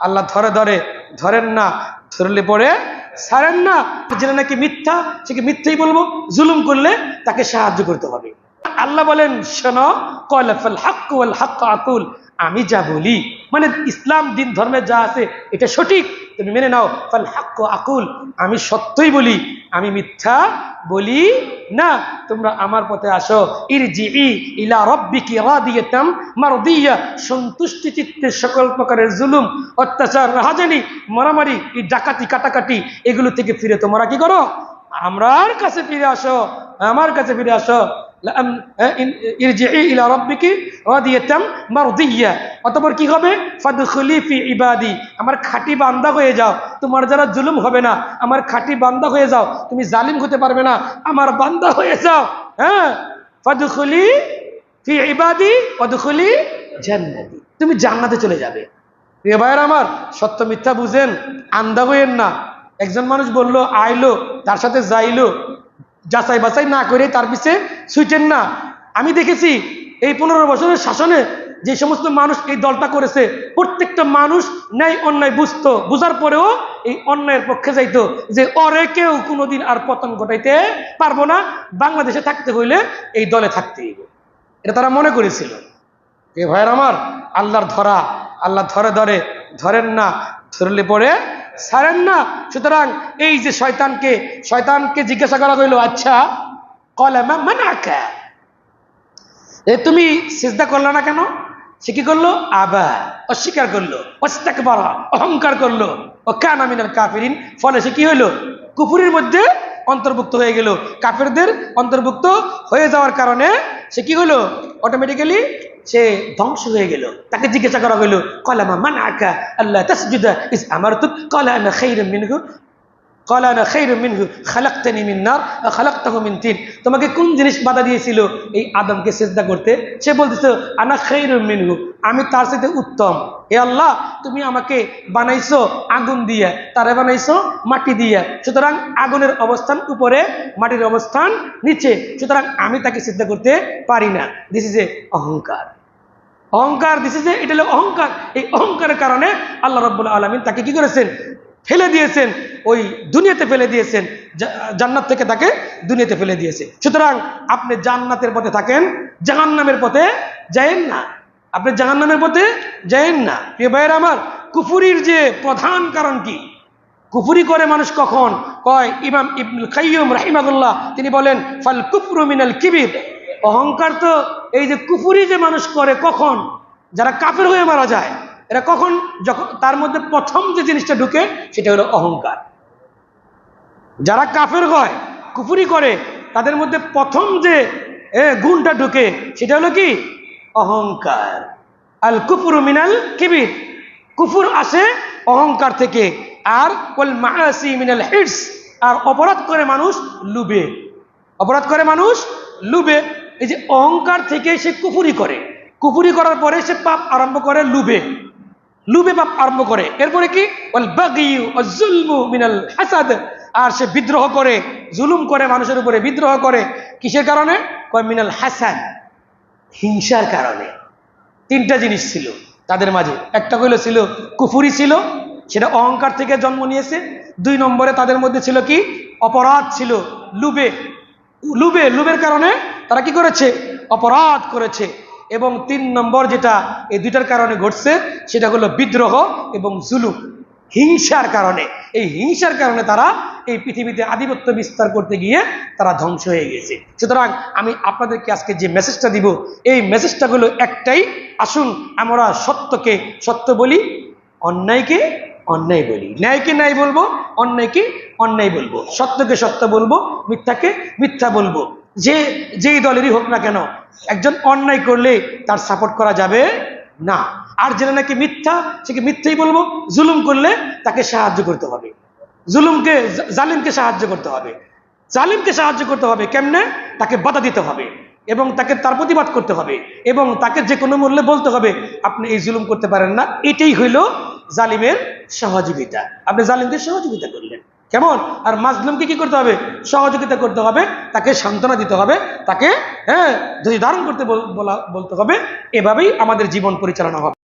আল্লাহ ধরে ধরে, ধরেন না, ধরলে পরে ছাড়েন না। যেটা নাকি মিথ্যা? সে কি মিথ্যাই বলব? জুলুম করলে তাকে সাহায্য করতে হবে। আল্লাহ বলেন, শোনো কলাফল হাক্কু হাক্ক আকুল। আমি যা বলি মানে ইসলাম, দিন, ধর্মে যা আছে, এটা সঠিক। তুমি মেনে নাও, ফাল হাক্ক আকুল। আমি সত্যই বলি আমি মিথ্যা বলি না। তোমরা আমার পথে আসো। ইরজি ইলা রব্বিকি রাদিয়াতাম মারদিয়া। সন্তুষ্টি চিত্তে সকল প্রকারের জুলুম, অত্যাচার, রাহাজানি, মারামারি, এই ডাকাতি, কাটাকাটি, এগুলো থেকে ফিরে তোমরা কি করো? আমরার কাছে ফিরে আসো। আমার কাছে ফিরে আসো। কি হবে? আমার খাঁটি বান্দা হয়ে যাও। তোমার জুলুম হবে না, আমার বান্দা হয়ে যাও। তুমি জালিম হতে পারবে না, আমার বান্দা হয়ে যাও। হ্যাঁ? ফি তুমি জান্নাতে চলে যাবে। প্রিয় আমার, সত্য মিথ্যা বুঝেন, আন্দা হইয়েন না। একজন মানুষ বলল, আইলো, তার সাথে যাইলো। যাচাই বাছাই না করে তার পিছে ছুটেন না। আমি দেখেছি এই পনেরো বছরের শাসনে যে সমস্ত মানুষ এই দলটা করেছে, প্রত্যেকটা মানুষ ন্যায় অন্যায় বুঝতো। বুঝার পরেও এই অন্যায়ের পক্ষে যাইত যে অরে কেউ কোনোদিন আর পতন ঘটাইতে পারব না। বাংলাদেশে থাকতে হইলে এই দলে থাকতে হইবে। এটা তারা মনে করেছিল। এ ভাইয়ের আমার, আল্লাহর ধরা, আল্লাহ ধরে ধরে, ধরেন না, ধরলে পরে ছাড়েন না। সুতরাং এই যে শয়তানকে শয়তানকে জিজ্ঞাসা করা হইল আচ্ছা কলেমা মানাকা? এ তুমি সিজদা করলে না কেন? সে কি করল? আবা, অস্বীকার করল অস্তাক বাড়া অহংকার করল। ও কান আমিনার কাফিরিন। ফলে সে কি হইল? কুপুরের মধ্যে অন্তর্ভুক্ত হয়ে গেল। কাফেরদের অন্তর্ভুক্ত হয়ে যাওয়ার কারণে সে কি হলো অটোমেটিক্যালি সে ধ্বংস হয়ে গেল। তাকে জিজ্ঞাসা করা হইল কলামা মান আকা আল্লাহ তাসজুদা ইস আমার তো কলা আনা খাইরুম মিনহু? কলা আনা খাইরুম মিনহু? খালাকতানি মিন নার? খালাকতাহু মিন তিন? তোমাকে কোন জিনিস বাধা দিয়েছিল এই আদমকে সেজদা করতে? সে বলতেছে, আনা খাইরুম মিনহু। আমি তার সাথে উত্তম। হে আল্লাহ, তুমি আমাকে বানাইছো আগুন দিয়ে। তারে বানাইছো মাটি দিয়ে। সুতরাং আগুনের অবস্থান উপরে, মাটির অবস্থান নিচে। সুতরাং আমি তাকে সিদ্ধ করতে পারি না। দিস ইজ এ অহংকার। অহংকার দিছে যে এটা হলো অহংকার। এই অহংকারের কারণে আল্লাহ রব্বুল আলমিন তাকে কি করেছেন? ফেলে দিয়েছেন। ওই দুনিয়াতে ফেলে দিয়েছেন। জান্নাত থেকে তাকে দুনিয়াতে ফেলে দিয়েছে। সুতরাং আপনি জান্নাতের পথে থাকেন, জাহান্নামের পথে যায়েন না। আপনি জাহান্নামের পথে যায়েন না। প্রিয় ভাইয়ের আমার, কুফুরির যে প্রধান কারণ কি? কুফুরি করে মানুষ কখন? কয়, ইমাম ইবনুল কাইয়ুম রাহিমাহুল্লাহ, তিনি বলেন, ফাল কুফরু মিনাল কিবির। অহংকার তো এই যে কুফুরি যে মানুষ করে কখন? যারা কাপের হয়ে মারা যায়, এরা কখন? যখন তার মধ্যে প্রথম যে জিনিসটা ঢুকে, সেটা হলো অহংকার। যারা কাফের হয়, কুফুরি করে, তাদের মধ্যে প্রথম যে গুণটা ঢুকে, সেটা হলো কি? অহংকার। আল কুফুরু মিনাল কিবির। কুফুর আসে অহংকার থেকে। আর ওয়াল মাআসি মিনাল হিরস। আর অপরাধ করে মানুষ লুবে। অপরাধ করে মানুষ লুবে। এই যে অহংকার থেকে সে কুফুরি করে। কুফুরি করার পরে সে পাপ আরম্ভ করে লুবে। লুবে পাপ আরম্ভ করে। এরপরে কি? হাসাদ। আর সে বিদ্রোহ করে, জুলুম করে, মানুষের উপরে বিদ্রোহ করে। কিসের কারণে? মিনাল হাসান হিংসার কারণে। তিনটা জিনিস ছিল তাদের মাঝে। একটা কইল ছিল কুফুরি ছিল, সেটা অহংকার থেকে জন্ম নিয়েছে। দুই নম্বরে তাদের মধ্যে ছিল কি? অপরাধ ছিল, লুবে। লুবে, লুবের কারণে তারা কি করেছে? অপরাধ করেছে। এবং তিন নম্বর যেটা, এই দুইটার কারণে ঘটছে, সেটা হলো বিদ্রোহ এবং জুলুম। হিংসার কারণে। এই হিংসার কারণে তারা এই পৃথিবীতে আধিপত্য বিস্তার করতে গিয়ে তারা ধ্বংস হয়ে গেছে। সুতরাং আমি আপনাদেরকে আজকে যে মেসেজটা দিব, এই মেসেজটা হলো একটাই। আসুন আমরা সত্যকে সত্য বলি, অন্যায়কে অন্যায় বলি। ন্যায়কে ন্যায় বলব, অন্যায়কে অন্যায় বলব। সত্যকে সত্য বলব, মিথ্যাকে মিথ্যা বলব। যে, যেই দলেরই হোক না কেন, একজন অন্যায় করলে তার সাপোর্ট করা যাবে না। আর যেটা নাকি মিথ্যা, সে কি মিথ্যাই বলব? জুলুম করলে তাকে সাহায্য করতে হবে। জুলুমকে, জালিমকে সাহায্য করতে হবে। জালিমকে সাহায্য করতে হবে কেমনে? তাকে বাধা দিতে হবে এবং তাকে তার প্রতিবাদ করতে হবে এবং তাকে যে কোনো মূল্যে বলতে হবে, আপনি এই জুলুম করতে পারেন না। এটাই হইল জালিমের সহযোগিতা। আপনি জালিমকে সহযোগিতা করলেন। কেমন? আর মাজলুমকে কি করতে হবে? সহযোগিতা করতে হবে, তাকে সান্ত্বনা দিতে হবে, তাকে হ্যাঁ যদি ধারণ করতে বলা, বলতে হবে, এভাবেই আমাদের জীবন পরিচালনা হবে।